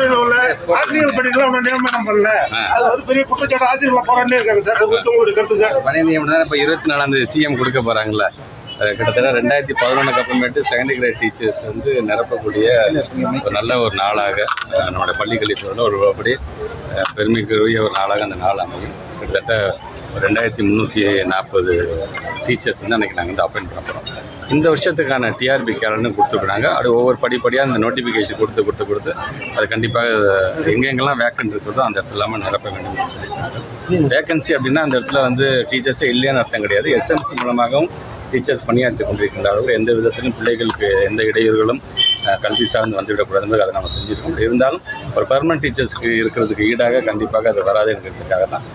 கல்வித்துறையில உள்ள ஆசிரியர் பணிகளை ஒன்றும் நியமனம் பண்ணல. அது வந்து பெரிய குற்றச்சாட்டு. ஆசிரியர்கள் போராட்டே இருக்காங்க சார். அது குறித்து உங்களுடைய கருத்து சார். பணி நியமனம் இப்போ இருபத்தி நாலாம் தேதி சிஎம் கொடுக்க போகிறாங்கள கிட்டத்தட்ட ரெண்டாயிரத்தி பதினொன்றுக்கு அப்புறமேட்டு செகண்டரி கிரேட் டீச்சர்ஸ் வந்து நிரப்பக்கூடிய ஒரு நல்ல ஒரு நாளாக அஹ், நம்முடைய பள்ளிக்கல்வித்துறையில் ஒரு அப்படி பெருமைக்குரிய ஒரு நாளாக அந்த நாள் அமையும். கிட்டத்தட்ட ஒரு ரெண்டாயிரத்தி முந்நூற்றி நாற்பது டீச்சர்ஸ் வந்து அன்றைக்கி நாங்கள் வந்து அப்பாயின்ட் பண்ணுறோம் இந்த வருஷத்துக்கான டிஆர்பி கேலண்டும் கொடுத்துருக்குறாங்க. அது ஒவ்வொரு படிப்படியாக அந்த நோட்டிஃபிகேஷன் கொடுத்து கொடுத்து கொடுத்து அது கண்டிப்பாக எங்கெங்கெல்லாம் வேக்கன்ட் இருக்கிறதோ அந்த இடத்துல இல்லாமல் நிரப்ப வேண்டும். என்று அப்படின்னா அந்த இடத்துல வந்து டீச்சர்ஸே இல்லையான்னு அர்த்தம் கிடையாது. எஸ்எம்சி மூலமாகவும் டீச்சர்ஸ் பணியாற்றி கொண்டிருக்கின்றார்கள் எந்த விதத்திலும் பிள்ளைகளுக்கு எந்த இடையூறுகளும் கல்வி சார்ந்து வந்துவிடக்கூடாது அதை நம்ம செஞ்சுருக்கோம். இருந்தாலும் ஒரு பர்மனன்ட் டீச்சர்ஸ்க்கு இருக்கிறதுக்கு ஈடாக கண்டிப்பாக அது வராது இருக்கிறதுக்காக தான்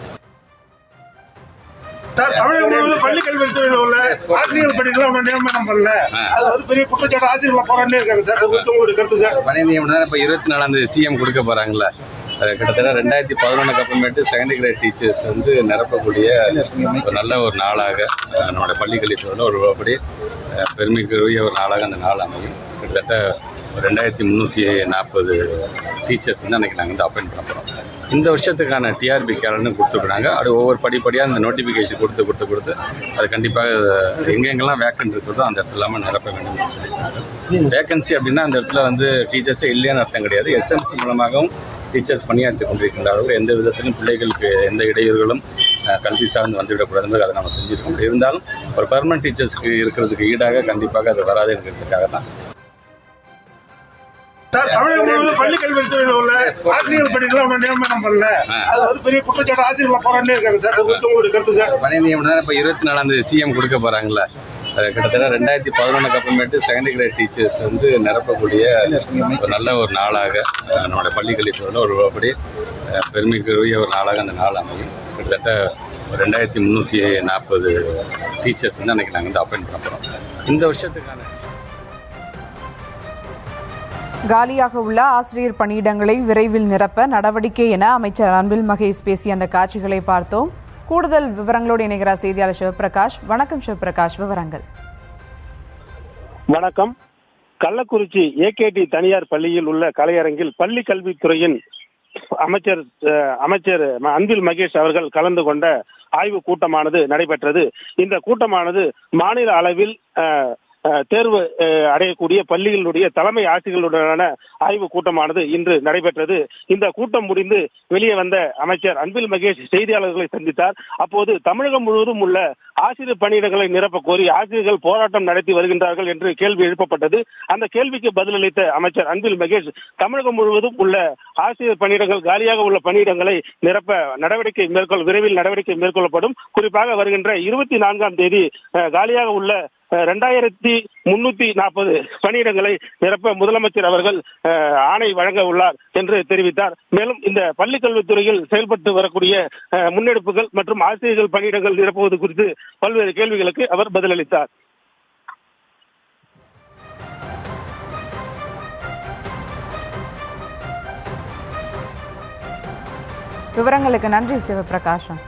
சார் தமிழகம் முழுவதும் பள்ளி கல்வித்துறையில உள்ள ஆசிரியர் ஒன்றும் நியமனம் பண்ணல அது வந்து பெரிய குற்றச்சாட்டு. ஆசிரியர்கள் போராட்டே இருக்காங்க சார். அது குறித்து உங்களுடைய கருத்து சார். பணி நியமனம் இப்போ இருபத்தி நாலாம் தேதி சிஎம் கொடுக்க போகிறாங்களே கிட்டத்தட்ட ரெண்டாயிரத்தி பதினொன்றுக்கு அப்புறமேட்டு செகண்ட் கிரேட் டீச்சர்ஸ் வந்து நிரப்பக்கூடிய ஒரு நல்ல ஒரு நாளாக நம்மளுடைய பள்ளிக்கல்வித்துறையில் ஒரு அப்படி பெருமைக்குரிய ஒரு நாளாக அந்த நாள் அமையும். கிட்டத்தட்ட ரெண்டாயிரத்தி முந்நூற்றி நாற்பது டீச்சர்ஸ் வந்து அன்றைக்கி நாங்கள் வந்து அப்பாயின்ட் பண்ணுறோம் இந்த வருஷத்துக்கான டிஆர்பி கேலண்டர் கொடுத்துருக்குறாங்க. அது ஒவ்வொரு படிப்படியாக அந்த நோட்டிஃபிகேஷன் கொடுத்து கொடுத்து கொடுத்து அது கண்டிப்பாக எங்கெங்கெல்லாம் வேக்கன்ட் இருக்கிறதோ அந்த இடத்துல இல்லாமல் நிரப்ப வேண்டும் வேக்கன்சி அப்படின்னா அந்த இடத்துல வந்து டீச்சர்ஸே இல்லைன்னு அர்த்தம் கிடையாது. எஸ்எம்சி மூலமாகவும் டீச்சர்ஸ் பணியாற்றி கொண்டிருக்கின்றார்கள். எந்த விதத்திலும் பிள்ளைகளுக்கு எந்த இடையூறுகளும் கல்வி சார்ந்து வந்துவிடக்கூடாது அதை நம்ம செஞ்சுருக்கோம் இருந்தாலும் ஒரு பர்மனன்ட் டீச்சர்ஸ்க்கு இருக்கிறதுக்கு ஈடாக கண்டிப்பாக அது வராதுங்கிறதுக்காக தான். சார் தமிழகம் முழுவதும் பள்ளி கல்வித்துறையில உள்ள ஆசிரியர் பணிகளை ஒன்றும் நியமனம் பண்ணல அது வந்து பெரிய குற்றச்சாட்டு. ஆசிரியர்கள் போராட்டே இருக்காங்க சார். அது குறித்து உங்களுடைய கருத்து சார். பணி நியமனம் தான்? இப்போ இருபத்தி நாலாம் தேதி சிஎம் கொடுக்க போகிறாங்களே கிட்டத்தட்ட ரெண்டாயிரத்தி பதினொன்றுக்கு அப்புறமேட்டு செகண்டரி கிரேட் டீச்சர்ஸ் வந்து நிரப்பக்கூடிய ஒரு நல்ல ஒரு நாளாக நம்மளுடைய பள்ளிக்கல்வித்துறையில் ஒரு அப்படி பெருமைக்குரிய ஒரு நாளாக அந்த நாள் அமையும். கிட்டத்தட்ட ரெண்டாயிரத்தி முந்நூற்றி நாற்பது டீச்சர்ஸ் வந்து அன்றைக்கி நாங்கள் வந்து அப்பாயின்ட் பண்ணுறோம் இந்த வருஷத்துக்கான காலியாக உள்ள ஆசிரியர் பணியிடங்களை விரைவில் நிரப்ப நடவடிக்கை என அமைச்சர் அன்பில் மகேஷ் பேசிய அந்த காட்சிகளை பார்த்தோம். கூடுதல் விவரங்களோடு இணைகிறார் செய்தியாளர் சிவபிரகாஷ். வணக்கம் சிவபிரகாஷ் விவரங்கள். வணக்கம். கள்ளக்குறிச்சி ஏகேடி தனியார் பள்ளியில் உள்ள கலையரங்கில் பள்ளி கல்வித்துறையின் அமைச்சர் அஹ், அமைச்சர் அன்பில் மகேஷ் அவர்கள் கலந்து கொண்ட ஆய்வு கூட்டமானது நடைபெற்றது. இந்த கூட்டமானது மாநில அளவில் அஹ், தேர்வு அடையக்கூடிய பள்ளிகளுடைய தலைமை ஆசிரியர்களுடனான ஆய்வுக் கூட்டமானது இன்று நடைபெற்றது. இந்த கூட்டம் முடிந்து வெளியே வந்த அமைச்சர் அன்பில் மகேஷ் செய்தியாளர்களை சந்தித்தார். அப்போது தமிழகம் முழுவதும் உள்ள ஆசிரியர் பணியிடங்களை நிரப்ப கோரி ஆசிரியர்கள் போராட்டம் நடத்தி வருகின்றார்கள் என்று கேள்வி எழுப்பப்பட்டது. அந்த கேள்விக்கு பதிலளித்த அமைச்சர் அன்பில் மகேஷ் தமிழகம் முழுவதும் உள்ள ஆசிரியர் பணியிடங்கள் காலியாக உள்ள பணியிடங்களை நிரப்ப நடவடிக்கை மேற்கொள் விரைவில் நடவடிக்கை மேற்கொள்ளப்படும். குறிப்பாக வருகின்ற இருபத்தி நான்காம் தேதி காலியாக உள்ள ரெண்டாயிரத்தி முன்னூத்தி நாற்பது பணியிடங்களை நிரப்ப முதலமைச்சர் அவர்கள் ஆணை வழங்க உள்ளார் என்று தெரிவித்தார். மேலும் இந்த பள்ளிக்கல்வித்துறையில் செயல்பட்டு வரக்கூடிய முன்னெடுப்புகள் மற்றும் ஆசிரியர்கள் பணியிடங்கள் நிரப்புவது குறித்து பல்வேறு கேள்விகளுக்கு அவர் பதிலளித்தார். விவரங்களுக்கு நன்றி சிவபிரகாஷம்.